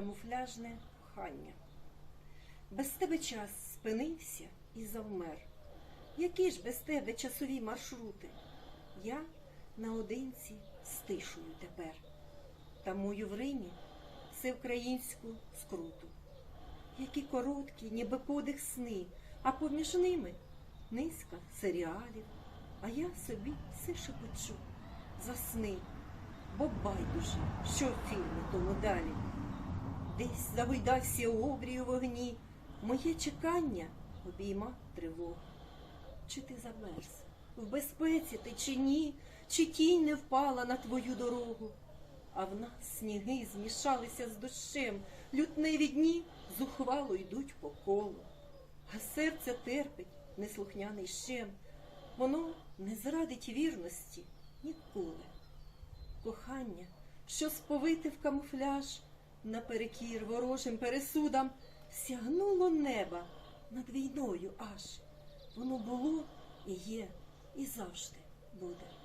камуфляжне кохання. Без тебе час спинився і завмер. Які ж без тебе часові маршрути? Я наодинці стишую тепер. Тамую в Римі всеукраїнську скруту. Які короткі, ніби подих сни, а поміж ними низка серіалів, а я собі все шепочу. Засни, бо байдуже, що в фільмі тому далі. Десь загойдався обрій у вогні, моє чекання обійма тривога. Чи ти замерз? В безпеці ти чи ні, чи тінь не впала на твою дорогу? А в нас сніги змішалися з дощем, лютневі дні зухвало йдуть по колу. А серце терпить неслухняний щем, воно не зрадить вірності ніколи. Кохання, що сповите в камуфляж, наперекір ворожим пересудам, сягнуло неба над війною аж. Воно було і є, і завжди буде.